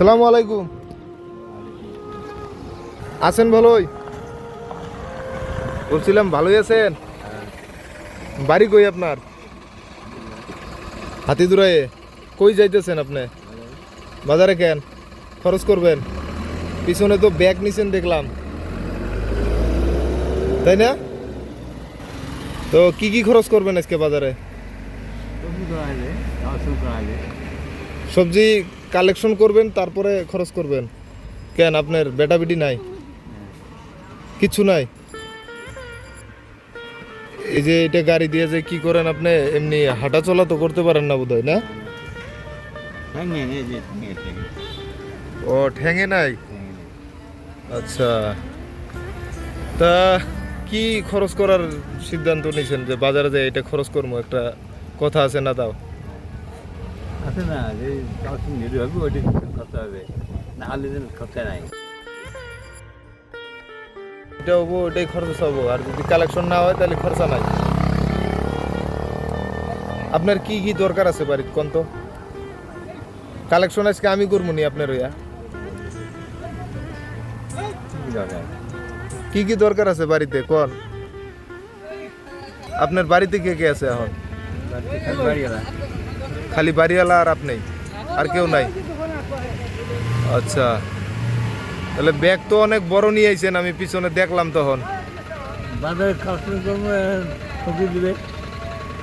সালামু আলাইকুম। আছেন ভালোই? বলছিলাম ভালোই আছেন? বাড়ি কই আপনার? হাতিদুরায়ে কই যাইতেছেন আপনি? বাজারে কেন? খরচ করবেন? পিছনে তো ব্যাগ নিছেন দেখলাম। তাই না? তো কি কি খরচ করবেন আজকে বাজারে? সবজি কালেকশন করবেন তারপরে খরচ করবেন। কেন আপনার বেটা বেটি নাই? কিছু নাই? এই যে এটা গাড়ি দিয়ে যে কি করেন আপনি এমনি হাঁটা চলা তো করতে পারেন না বোধহয় না? ও ঠেঙে নাই? আচ্ছা। তা কি খরচ করার সিদ্ধান্ত নিয়েছেন যে বাজারে যে এটা খরচ করব একটা কথা আছে না তাও? আছে না যে রসুন যদি হবে ওইটি করতে হবে। না হলে যেন খরচা নাই। এটা হব ওটাই খরচ হব। আর যদি কালেকশন না হয় তাহলে খরচা নাই। আপনার কি কি দরকার আছে বাড়ির কোন তো কালেকশন আজকে আমি করব নি আপনার ওইয়া কি কি দরকার আছে বাড়িতে? কোন? আপনার বাড়িতে কে কে আছে এখন? খালি বাড়িওয়ালা আর আপনি? আর কেউ নাই? আচ্ছা। তাহলে ব্যাগ তো অনেক বড় নিয়ে আইছেন আমি পিছনে দেখলাম তখন।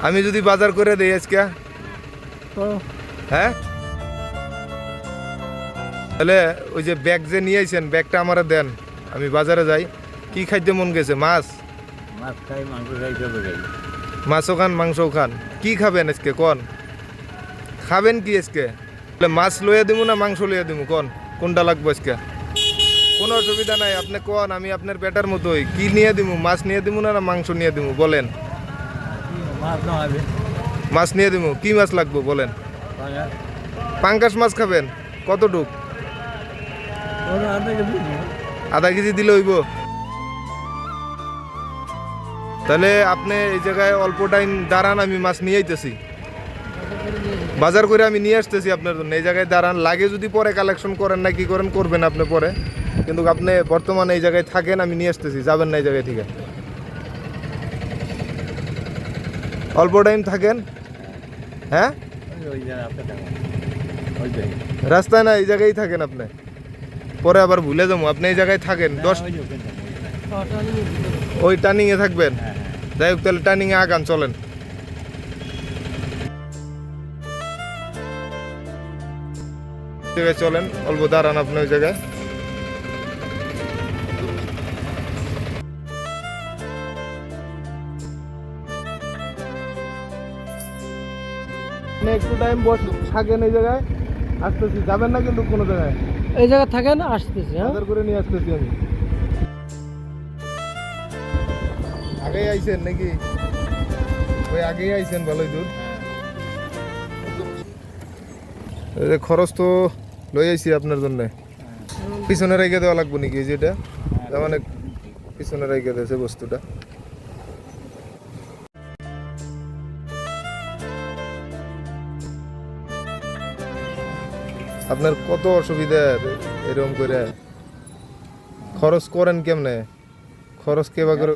আমি যদি বাজার করে দেই আজকে? হ্যাঁ? তাহলে ওই যে ব্যাগ যে নিয়ে আইছেন ব্যাগটা আমারে দেন আমি বাজারে যাই। কি খাইতে মন গেছে? মাছ? মাছ খাই মাংস খাই। মাছও খান মাংসও খান। কি খাবেন আজকে? কন? খাবেন কি আজকে? তাহলে মাছ লইয়া দিব না মাংস লইয়া দিমু? কন? কোনটা লাগবে আজকে? কোনো অসুবিধা নাই আপনি কন? আমি আপনার বেটার মতোই। কি নিয়ে দিমু? মাছ নিয়ে দিমু না না মাংস নিয়ে দিমু? বলেন। মাছ নিয়ে দিমু? কি মাছ লাগবে? বলেন। পাঙ্কাশ মাছ খাবেন? কতটুক? ওরা আধা কেজি আধা কেজি দিলে হইব? তাহলে আপনি এই জায়গায় অল্প টাইম দাঁড়ান আমি মাছ নিয়ে আইতেছি। বাজার করে আমি নিয়ে আসতেছি আপনার জন্য। এই জায়গায় দাঁড়ান লাগে যদি পরে কালেকশন করেন না কি করেন করবেন আপনি পরে। কিন্তু আপনি বর্তমানে এই জায়গায় থাকেন আমি নিয়ে আসতেছি যাবেন না এই জায়গায় ঠিক আছে অল্প টাইম থাকেন। হ্যাঁ? রাস্তায় না এই জায়গায় থাকেন আপনি। পরে আবার ভুলে যাব আপনি এই জায়গায় থাকেন দশ। ওই টার্নিংয়ে থাকবেন। হ্যাঁ হ্যাঁ। যাই হোক তাহলে টার্নিংয়ে আগান চলেন। জায়গায় চলেন অল্প দাঁড়ান আপনি ওই জায়গায়। একটু টাইম বস থাকেন এই জায়গায় আসতেছি। যাবেন না কিন্তু কোনো জায়গায়? এই জায়গা থাকেন আসতেছি হ্যাঁ। করে নিয়ে আসতেছি আমি। আগেই আইছেন নাকি? ওই আগেই আইছেন ভালোই দূর। খরচ তো লই আইছি আপনার জন্য। পিছনে রেখে দেওয়া লাগবে নাকি যেটা তার মানে পিছনে রেখে দিয়েছে বস্তুটা। আপনার কত অসুবিধা এরকম করে? খরচ করেন কেমনে? খরচ কেবা করে?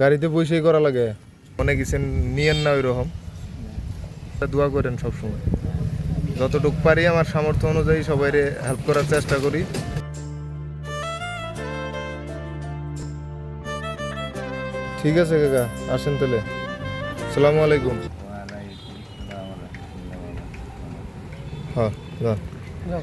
গাড়িতে বসেই করা লাগে। অনেক কিছু নিয়েন না ওই রকম দোয়া করেন সবসময়। যতটুকু পারি আমার সামর্থ্য অনুযায়ী সবাই হেল্প করার চেষ্টা করি ঠিক আছে কাকা আসেন তাহলে আলাইকুম আসসালাম বারাকাতুহু। হ্যাঁ যান। যাও।